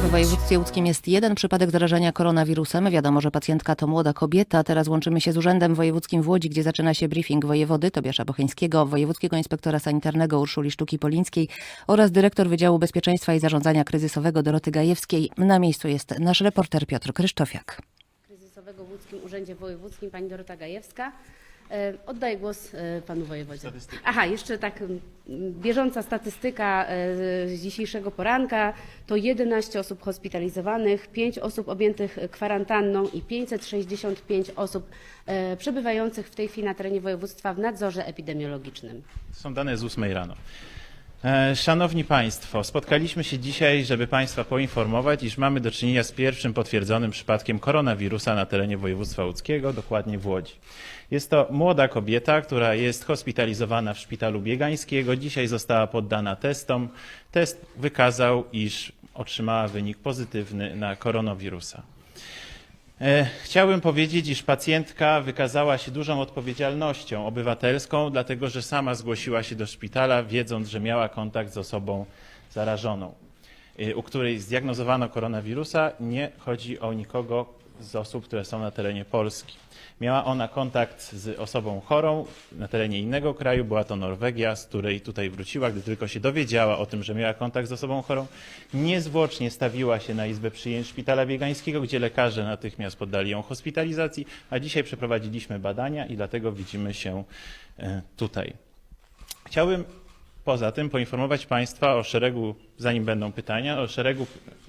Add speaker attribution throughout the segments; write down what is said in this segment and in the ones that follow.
Speaker 1: W województwie łódzkim jest jeden przypadek zarażenia koronawirusem. Wiadomo, że pacjentka to młoda kobieta. Teraz łączymy się z Urzędem Wojewódzkim w Łodzi, gdzie zaczyna się briefing wojewody Tobiasza Bocheńskiego, wojewódzkiego inspektora sanitarnego Urszuli Sztuki-Polińskiej oraz dyrektor Wydziału Bezpieczeństwa i Zarządzania Kryzysowego Doroty Gajewskiej. Na miejscu jest nasz reporter Piotr Krysztofiak.
Speaker 2: Kryzysowego w Łódzkim Urzędzie Wojewódzkim, pani Dorota Gajewska. E, Oddaję głos e, panu wojewodzie. Aha, jeszcze tak bieżąca statystyka e, z dzisiejszego poranka to 11 osób hospitalizowanych, 5 osób objętych kwarantanną i 565 osób przebywających w tej chwili na terenie województwa w nadzorze epidemiologicznym.
Speaker 3: To są dane z 8 rano. E, Szanowni Państwo, spotkaliśmy się dzisiaj, żeby Państwa poinformować, iż mamy do czynienia z pierwszym potwierdzonym przypadkiem koronawirusa na terenie województwa łódzkiego, dokładnie w Łodzi. Jest to młoda kobieta, która jest hospitalizowana w szpitalu biegańskiego. Dzisiaj została poddana testom. Test wykazał, iż otrzymała wynik pozytywny na koronawirusa. E, Chciałbym powiedzieć, iż pacjentka wykazała się dużą odpowiedzialnością obywatelską, dlatego że sama zgłosiła się do szpitala, wiedząc, że miała kontakt z osobą zarażoną, u której zdiagnozowano koronawirusa. Nie chodzi o nikogo z osób, które są na terenie Polski. Miała ona kontakt z osobą chorą na terenie innego kraju, była to Norwegia, z której tutaj wróciła, gdy tylko się dowiedziała o tym, że miała kontakt z osobą chorą. Niezwłocznie stawiła się na izbę przyjęć szpitala biegańskiego, gdzie lekarze natychmiast poddali ją hospitalizacji, a dzisiaj przeprowadziliśmy badania i dlatego widzimy się e, tutaj. Chciałbym poza tym poinformować Państwa o szeregu, zanim będą pytania, o szeregu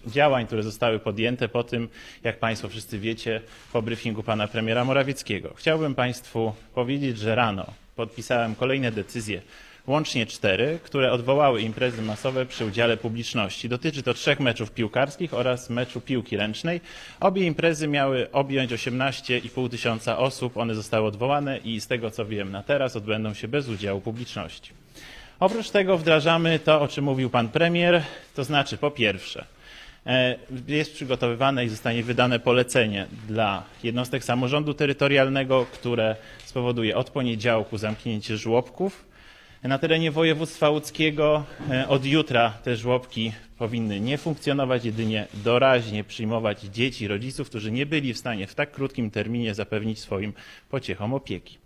Speaker 3: działań, które zostały podjęte po tym, jak Państwo wszyscy wiecie, po briefingu pana premiera Morawieckiego. Chciałbym Państwu powiedzieć, że rano podpisałem kolejne decyzje, łącznie cztery, które odwołały imprezy masowe przy udziale publiczności. Dotyczy to trzech meczów piłkarskich oraz meczu piłki ręcznej. Obie imprezy miały objąć 18,5 tysiąca osób. One zostały odwołane i z tego co wiem na teraz odbędą się bez udziału publiczności. Oprócz tego wdrażamy to, o czym mówił pan premier, to znaczy po pierwsze, e, jest przygotowywane i zostanie wydane polecenie dla jednostek samorządu terytorialnego, które spowoduje od poniedziałku zamknięcie żłobków. Na terenie województwa łódzkiego e, od jutra te żłobki powinny nie funkcjonować, jedynie doraźnie przyjmować dzieci, rodziców, którzy nie byli w stanie w tak krótkim terminie zapewnić swoim pociechom opieki.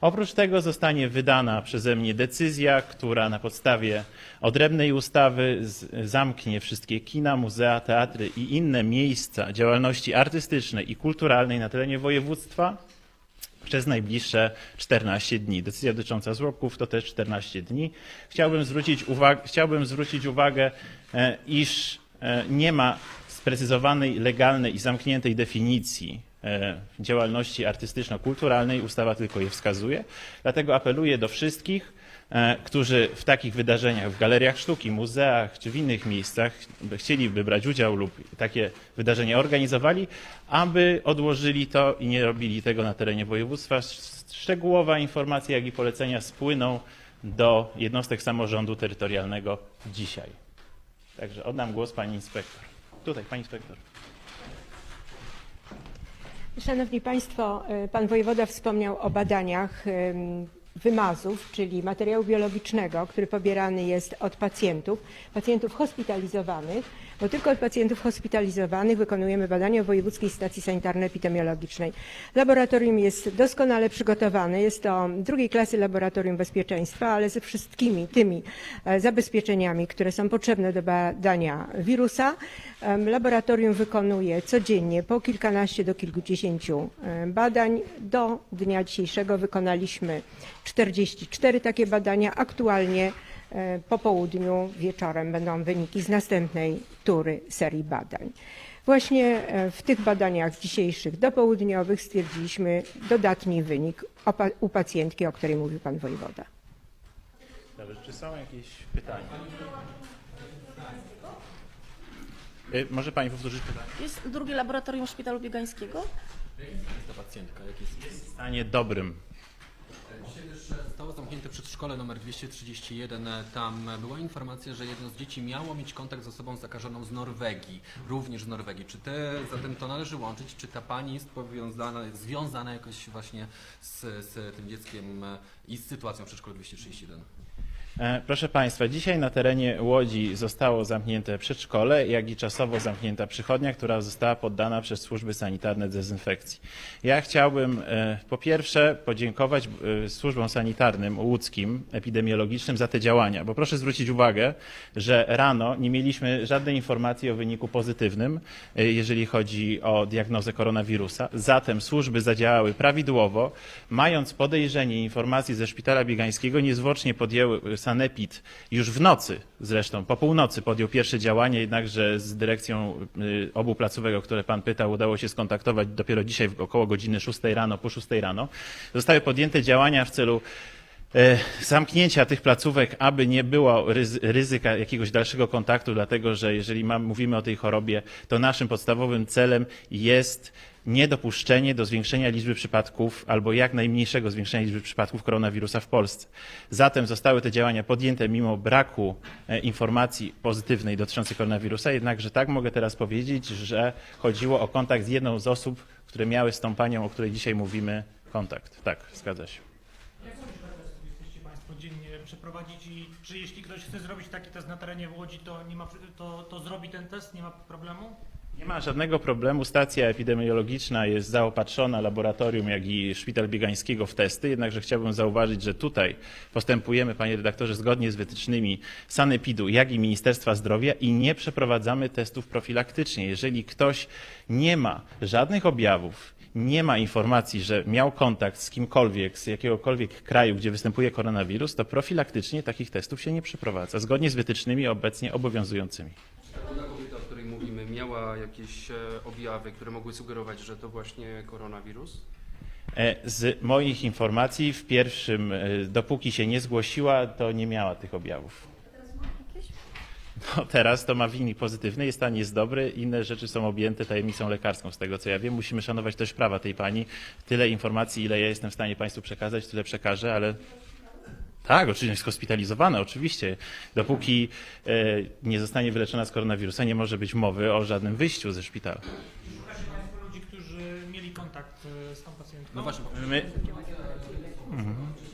Speaker 3: Oprócz tego zostanie wydana przeze mnie decyzja, która na podstawie odrębnej ustawy zamknie wszystkie kina, muzea, teatry i inne miejsca działalności artystycznej i kulturalnej na terenie województwa przez najbliższe 14 dni. Decyzja dotycząca żłobków to też 14 dni. Chciałbym zwrócić uwagę, chciałbym zwrócić uwagę e, iż e, nie ma sprecyzowanej, legalnej i zamkniętej definicji działalności artystyczno-kulturalnej. Ustawa tylko je wskazuje. Dlatego apeluję do wszystkich, e, którzy w takich wydarzeniach, w galeriach sztuki, muzeach czy w innych miejscach by chcieliby brać udział lub takie wydarzenia organizowali, aby odłożyli to i nie robili tego na terenie województwa. Sz- Szczegółowa informacja, jak i polecenia spłyną do jednostek samorządu terytorialnego dzisiaj. Także oddam głos pani inspektor. Tutaj, pani inspektor.
Speaker 4: Szanowni Państwo, e, Pan Wojewoda wspomniał o badaniach wymazów, czyli materiału biologicznego, który pobierany jest od pacjentów, pacjentów hospitalizowanych, bo tylko od pacjentów hospitalizowanych wykonujemy badania w Wojewódzkiej Stacji Sanitarno-Epidemiologicznej. Laboratorium jest doskonale przygotowane, jest to drugiej klasy laboratorium bezpieczeństwa, ale ze wszystkimi tymi e, zabezpieczeniami, które są potrzebne do badania wirusa. Laboratorium wykonuje codziennie po kilkanaście do kilkudziesięciu em, badań. Do dnia dzisiejszego wykonaliśmy 44 takie badania. Aktualnie e, po południu, wieczorem będą wyniki z następnej tury serii badań. Właśnie e, w tych badaniach dzisiejszych dopołudniowych stwierdziliśmy dodatni wynik u pacjentki, o której mówił pan wojewoda.
Speaker 3: Dobrze, czy są jakieś pytania? Y, Może pani powtórzyć pytanie?
Speaker 5: Jest drugie laboratorium Szpitalu Biegańskiego.
Speaker 6: ta pacjentka, jak jest
Speaker 3: W stanie dobrym.
Speaker 6: Dzisiaj też e, zostało zamknięte przedszkole numer 231. E, Tam e, była informacja, że jedno z dzieci miało mieć kontakt z osobą zakażoną z Norwegii, również z Norwegii. Czy te, zatem to należy łączyć? Czy ta pani jest powiązana, związana jakoś właśnie z, z tym dzieckiem i z sytuacją w przedszkolu 231?
Speaker 3: E, Proszę Państwa, dzisiaj na terenie Łodzi zostało zamknięte przedszkole, jak i czasowo zamknięta przychodnia, która została poddana przez służby sanitarne dezynfekcji. Ja chciałbym e, po pierwsze podziękować e, służbom sanitarnym łódzkim, epidemiologicznym za te działania, bo proszę zwrócić uwagę, że rano nie mieliśmy żadnej informacji o wyniku pozytywnym, jeżeli chodzi o diagnozę koronawirusa. Zatem służby zadziałały prawidłowo, mając podejrzenie informacji ze szpitala biegańskiego, niezwłocznie podjęły sanepid już w nocy, zresztą po północy podjął pierwsze działania, jednakże z dyrekcją y, obu placówek, o które pan pytał, udało się skontaktować dopiero dzisiaj około godziny 6 rano, po 6 rano. Zostały podjęte działania w celu zamknięcia tych placówek, aby nie było ryzy- ryzyka jakiegoś dalszego kontaktu, dlatego że jeżeli mówimy o tej chorobie, to naszym podstawowym celem jest niedopuszczenie do zwiększenia liczby przypadków albo jak najmniejszego zwiększenia liczby przypadków koronawirusa w Polsce. Zatem zostały te działania podjęte mimo braku e, informacji pozytywnej dotyczącej koronawirusa, jednakże tak mogę teraz powiedzieć, że chodziło o kontakt z jedną z osób, które miały z tą panią, o której dzisiaj mówimy, kontakt. Tak, zgadza się.
Speaker 7: Przeprowadzić i czy jeśli ktoś chce zrobić taki test na terenie w Łodzi, to, nie ma, to, to zrobi ten test, nie ma problemu?
Speaker 3: Nie ma żadnego problemu. Stacja epidemiologiczna jest zaopatrzona, laboratorium, jak i szpital biegańskiego w testy. Jednakże chciałbym zauważyć, że tutaj postępujemy, panie redaktorze, zgodnie z wytycznymi Sanepidu, jak i Ministerstwa Zdrowia i nie przeprowadzamy testów profilaktycznie. Jeżeli ktoś nie ma żadnych objawów, nie ma informacji, że miał kontakt z kimkolwiek, z jakiegokolwiek kraju, gdzie występuje koronawirus, to profilaktycznie takich testów się nie przeprowadza, zgodnie z wytycznymi obecnie obowiązującymi.
Speaker 8: Ta kobieta, o której mówimy, miała jakieś e, objawy, które mogły sugerować, że to właśnie koronawirus?
Speaker 3: E, Z moich informacji w pierwszym, e, dopóki się nie zgłosiła, to nie miała tych objawów. No, teraz to ma wynik pozytywny, jest stan jest dobry, inne rzeczy są objęte tajemnicą lekarską, z tego co ja wiem. Musimy szanować też prawa tej pani. Tyle informacji, ile ja jestem w stanie Państwu przekazać, tyle przekażę, ale tak, oczywiście jest hospitalizowana, oczywiście. Dopóki e, nie zostanie wyleczona z koronawirusa, nie może być mowy o żadnym wyjściu ze szpitala.
Speaker 7: Szukacie Państwo ludzi, którzy mieli kontakt e, z tą pacjentką?
Speaker 6: No właśnie,
Speaker 3: My,
Speaker 6: że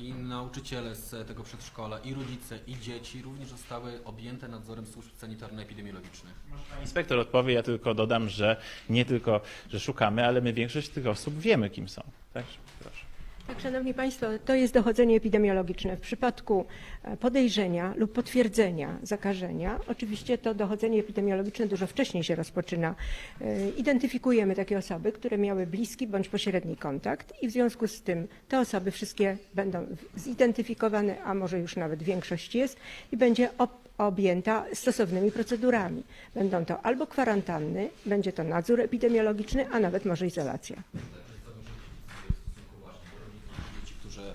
Speaker 6: i nauczyciele z tego przedszkola, i rodzice, i dzieci również zostały objęte nadzorem służb sanitarno-epidemiologicznych.
Speaker 3: Pan inspektor odpowie, ja tylko dodam, że nie tylko, że szukamy, ale my większość tych osób wiemy, kim są. Także proszę.
Speaker 4: Tak, Szanowni Państwo, to jest dochodzenie epidemiologiczne. W przypadku e, podejrzenia lub potwierdzenia zakażenia, oczywiście to dochodzenie epidemiologiczne dużo wcześniej się rozpoczyna. E, Identyfikujemy takie osoby, które miały bliski bądź pośredni kontakt i w związku z tym te osoby wszystkie będą zidentyfikowane, a może już nawet większość jest i będzie ob- objęta stosownymi procedurami. Będą to albo kwarantanny, będzie to nadzór epidemiologiczny, a nawet może izolacja.
Speaker 6: Dzieci, którzy, e,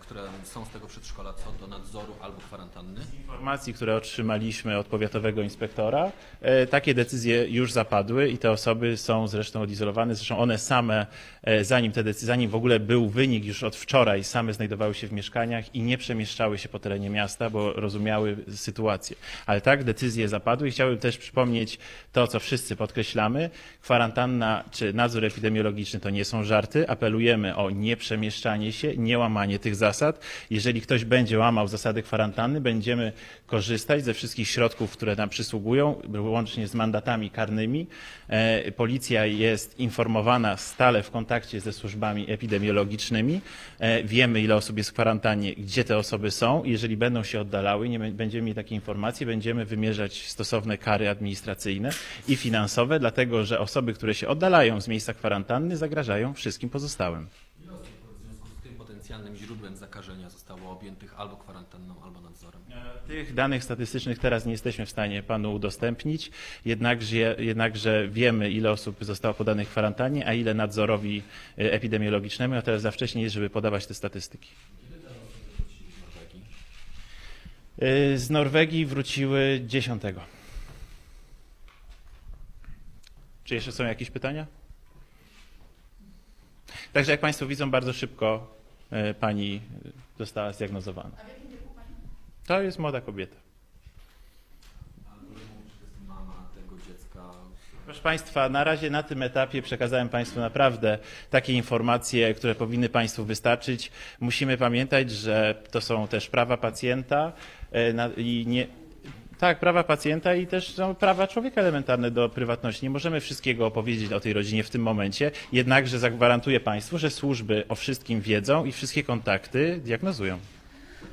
Speaker 6: które są z tego przedszkola, co do nadzoru albo kwarantanny.
Speaker 3: Informacji, które otrzymaliśmy od powiatowego inspektora, e, takie decyzje już zapadły i te osoby są zresztą odizolowane. Zresztą one same, e, zanim te decyzje, zanim w ogóle był wynik już od wczoraj, same znajdowały się w mieszkaniach i nie przemieszczały się po terenie miasta, bo rozumiały sytuację. Ale tak, decyzje zapadły i chciałbym też przypomnieć to, co wszyscy podkreślamy. Kwarantanna czy nadzór epidemiologiczny to nie są żarty. Apelujemy o nieprzemieszczanie się, niełamanie tych zasad. Jeżeli ktoś będzie łamał zasady kwarantanny, będziemy korzystać ze wszystkich środków, które nam przysługują, łącznie z mandatami karnymi. E, Policja jest informowana stale w kontakcie ze służbami epidemiologicznymi. E, Wiemy, ile osób jest w kwarantannie, gdzie te osoby są. Jeżeli będą się oddalały, nie bę- będziemy mieli takie informacje, będziemy wymierzać stosowne kary administracyjne i finansowe, dlatego że osoby, które się oddalają z miejsca kwarantanny, zagrażają wszystkim pozostałym.
Speaker 6: Ile osób w związku z tym potencjalnym źródłem zakażenia zostało objętych albo kwarantanną, albo nadzorem?
Speaker 3: Tych danych statystycznych teraz nie jesteśmy w stanie panu udostępnić, jednakże, jednakże wiemy, ile osób zostało podanych kwarantannie, a ile nadzorowi e, epidemiologicznemu, a teraz za wcześnie jest, żeby podawać te statystyki. E, Z Norwegii wróciły 10. Czy jeszcze są jakieś pytania? Także jak Państwo widzą, bardzo szybko e, pani e, została zdiagnozowana. To jest młoda kobieta. Proszę Państwa, na razie na tym etapie przekazałem Państwu naprawdę takie informacje, które powinny Państwu wystarczyć. Musimy pamiętać, że to są też prawa pacjenta e, i nie. Tak, prawa pacjenta i też są prawa człowieka elementarne do prywatności. Nie możemy wszystkiego opowiedzieć o tej rodzinie w tym momencie, jednakże zagwarantuję Państwu, że służby o wszystkim wiedzą i wszystkie kontakty diagnozują.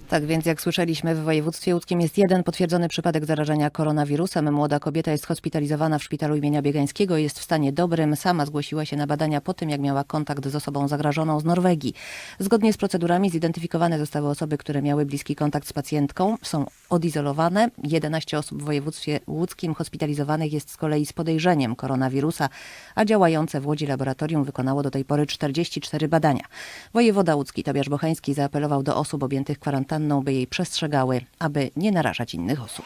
Speaker 1: Tak więc, jak słyszeliśmy, w województwie łódzkim jest jeden potwierdzony przypadek zarażenia koronawirusem. Młoda kobieta jest hospitalizowana w szpitalu imienia Biegańskiego jest w stanie dobrym. Sama zgłosiła się na badania po tym, jak miała kontakt z osobą zagrożoną z Norwegii. Zgodnie z procedurami zidentyfikowane zostały osoby, które miały bliski kontakt z pacjentką. Są odizolowane. 11 osób w województwie łódzkim hospitalizowanych jest z kolei z podejrzeniem koronawirusa, a działające w Łodzi laboratorium wykonało do tej pory 44 badania. Wojewoda łódzki Tobiasz Bochański zaapelował do osób objętych kwarantanną, by jej przestrzegały, aby nie narażać innych osób.